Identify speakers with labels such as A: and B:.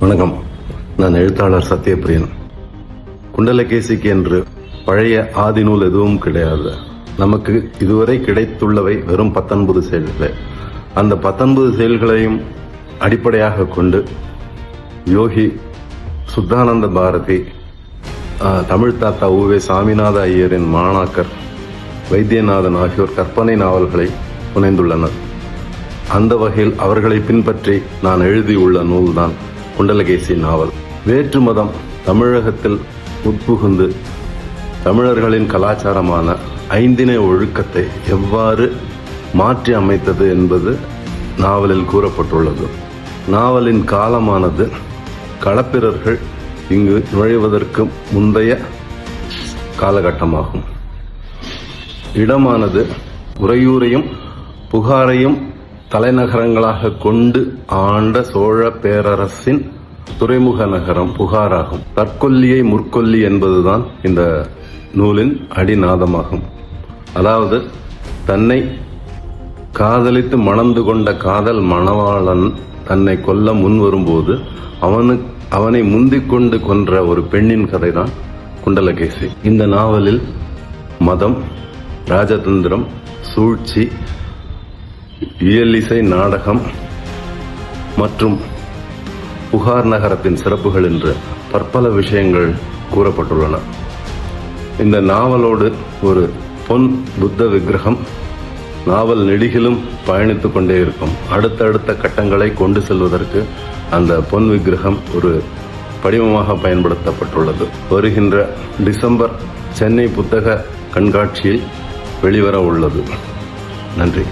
A: வணக்கம். நான் எழுத்தாளர் சத்யபிரியன். குண்டலகேசிக்கு என்று பழைய ஆதிநூல் எதுவும் கிடையாது. நமக்கு இதுவரை கிடைத்துள்ளவை வெறும் பத்தொன்பது செயல்களே. அந்த பத்தொன்பது செயல்களையும் அடிப்படையாக கொண்டு யோகி சுத்தானந்த பாரதி தமிழ் தாத்தா உவே சாமிநாத ஐயரின் மாணாக்கர் வைத்தியநாதன் ஆகியோர் கற்பனை நாவல்களை புனைந்துள்ளனர். அந்த வகையில் அவர்களை பின்பற்றி நான் எழுதியுள்ள நூல்தான் குண்டலகேசி நாவல். வேற்று மதம் தமிழகத்தில் உட்புகுந்து தமிழர்களின் கலாச்சாரமான ஐந்தினை ஒழுக்கத்தை எவ்வாறு மாற்றி அமைத்தது என்பது நாவலில் கூறப்பட்டுள்ளது. நாவலின் காலமானது களப்பிரர்கள் இங்கு நுழைவதற்கு முந்தைய காலகட்டமாகும். இடமானது உறையூரையும் புகாரையும் தலைநகரங்களாக கொண்டு ஆண்ட சோழ பேரரசின் துறைமுக நகரம் புகாராகும். தற்கொல்லியை முற்கொல்லி என்பதுதான் இந்த நூலின் அடிநாதமாகும். அதாவது தன்னை காதலித்து மணந்து கொண்ட காதல் மணவாளன் தன்னை கொல்ல முன் வரும்போது அவனு அவனை முந்திக் கொண்டு கொன்ற ஒரு பெண்ணின் கதைதான் குண்டலகேசி. இந்த நாவலில் மதம் ராஜதந்திரம் சூழ்ச்சி இயலிசை நாடகம் மற்றும் புகார் நகரத்தின் சிறப்புகள் என்று பற்பல விஷயங்கள் கூறப்பட்டுள்ளன. இந்த நாவலோடு ஒரு பொன் புத்த விக்கிரகம் நாவல் நெடுகிலும் பயணித்துக் கொண்டே இருக்கும். அடுத்தடுத்த கட்டங்களை கொண்டு செல்வதற்கு அந்த பொன் விக்கிரகம் ஒரு படிமமாக பயன்படுத்தப்பட்டுள்ளது. வருகின்ற டிசம்பர் சென்னை புத்தக கண்காட்சியில் வெளிவர உள்ளது. நன்றி.